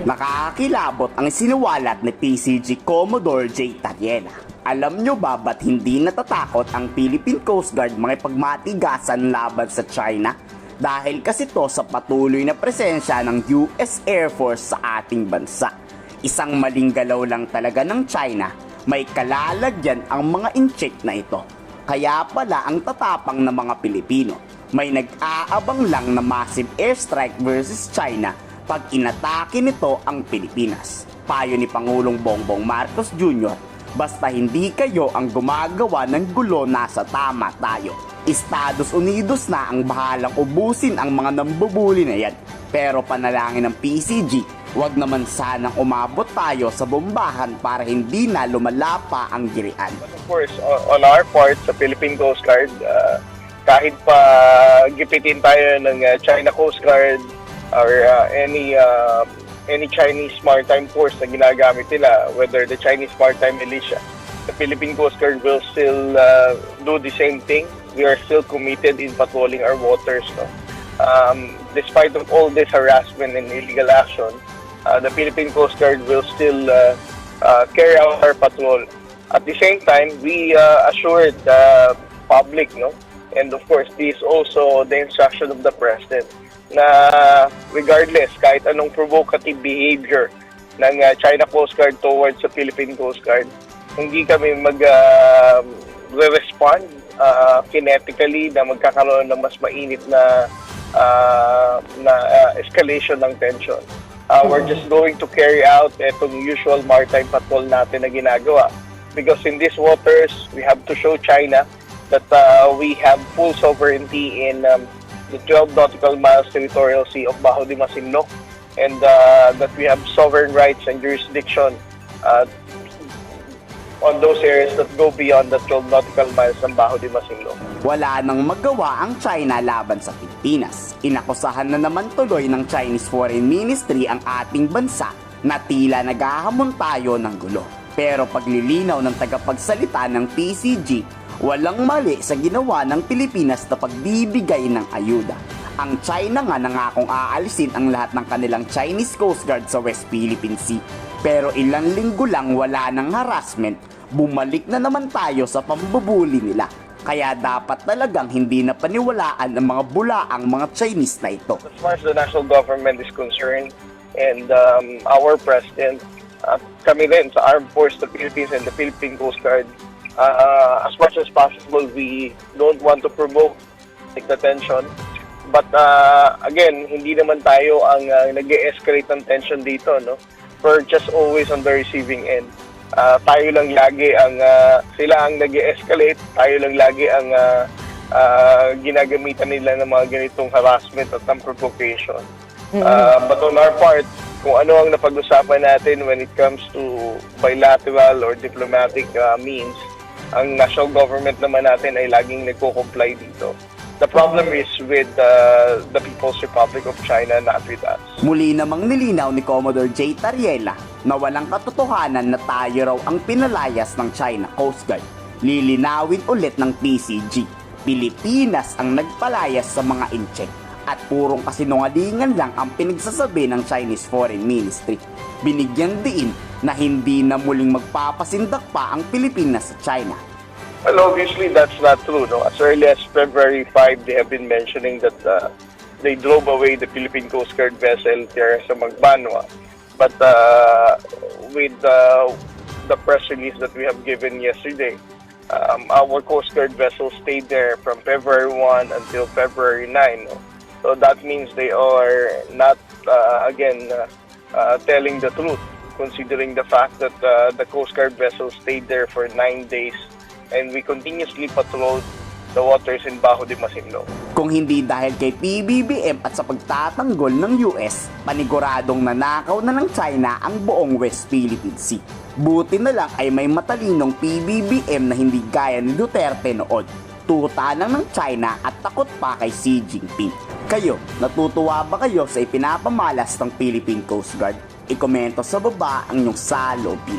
Nakakakilabot ang sinuwalat ni PCG Commodore J. Tariela. Alam nyo ba ba't hindi natatakot ang Philippine Coast Guard makipagmatigasan laban sa China? Dahil kasi to sa patuloy na presensya ng US Air Force sa ating bansa. Isang maling galaw lang talaga ng China, may kalalagyan ang mga incheck na ito. Kaya pala ang tatapang ng mga Pilipino. May nag-aabang lang na massive airstrike versus China pag inatake nito ang Pilipinas. Payo ni Pangulong Bongbong Marcos Jr., basta hindi kayo ang gumagawa ng gulo nasa tama tayo. Estados Unidos na ang bahalang ubusin ang mga nambubuli na yan. Pero panalangin ng PCG, wag naman sanang umabot tayo sa bombahan para hindi na lumalapa ang girian. Of course, on, on our part sa Philippine Coast Guard, uh, kahit pa gipitin tayo ng uh, China Coast Guard or uh, any uh, any Chinese maritime force na ginagamit nila, whether the Chinese maritime militia, the Philippine Coast Guard will still uh, do the same thing. We are still committed in patrolling our waters. No? Um, despite of all this harassment and illegal action, uh, the Philippine Coast Guard will still uh, uh, carry out our patrol. At the same time, we uh, assured the public, no, and of course, this is also the instruction of the president na regardless kahit anong provocative behavior ng uh, China Coast Guard towards the Philippine Coast Guard, hindi kami mag uh, respond uh, kinetically na magkakaroon ng mas mainit na uh, na uh, escalation ng tension. Uh, we're just going to carry out itong usual maritime patrol natin na ginagawa. Because in these waters, we have to show China that uh, we have full sovereignty in um, the 12 nautical miles territorial sea of Bajo de Masinloc and uh, that we have sovereign rights and jurisdiction uh, on those areas that go beyond the 12 nautical miles ng Bajo de Masinloc. Wala nang magawa ang China laban sa Pilipinas. Inakusahan na naman tuloy ng Chinese Foreign Ministry ang ating bansa na tila naghahamon tayo ng gulo. Pero paglilinaw ng tagapagsalita ng PCG, walang mali sa ginawa ng Pilipinas na pagbibigay ng ayuda. Ang China nga nangakong aalisin ang lahat ng kanilang Chinese Coast Guard sa West Philippine Sea. Pero ilang linggo lang wala ng harassment, bumalik na naman tayo sa pambubuli nila. Kaya dapat talagang hindi na paniwalaan ang mga bulaang mga Chinese na ito. As far as the national government is concerned and um, our president, uh, kami rin sa Armed Force, the Philippines and the Philippine Coast Guard, uh, as much as possible, we don't want to provoke like, the tension. But uh, again, hindi naman tayo ang uh, nag-escalate ng tension dito, no? We're just always on the receiving end. Uh, tayo lang lagi ang uh, sila ang nag-escalate, tayo lang lagi ang uh, uh, ginagamitan nila ng mga ganitong harassment at ng provocation. Uh, but on our part, kung ano ang napag-usapan natin when it comes to bilateral or diplomatic uh, means, ang national government naman natin ay laging nagko-comply dito. The problem is with uh, the People's Republic of China, not with us. Muli namang nilinaw ni Commodore J. Tariela na walang katotohanan na tayo raw ang pinalayas ng China Coast Guard. Lilinawin ulit ng PCG. Pilipinas ang nagpalayas sa mga incheck at purong kasinungalingan lang ang pinagsasabi ng Chinese Foreign Ministry. Binigyan din na hindi na muling magpapasindak pa ang Pilipinas sa China. Well, obviously that's not true. No? As early as February 5, they have been mentioning that uh, they drove away the Philippine Coast Guard vessel there sa Magbanwa. But uh, with uh, the press release that we have given yesterday, um, our Coast Guard vessel stayed there from February 1 until February 9. No? So that means they are not, uh, again, uh, uh, telling the truth, considering the fact that uh, the Coast Guard vessel stayed there for nine days and we continuously patrolled the waters in Bajo de Masinloc. Kung hindi dahil kay PBBM at sa pagtatanggol ng US, paniguradong nanakaw na ng China ang buong West Philippine Sea. Buti na lang ay may matalinong PBBM na hindi gaya ni Duterte noon. Tuta ng China at takot pa kay Xi Jinping. Kayo, natutuwa ba kayo sa ipinapamalas ng Philippine Coast Guard? Ikomento sa baba ang inyong salopin.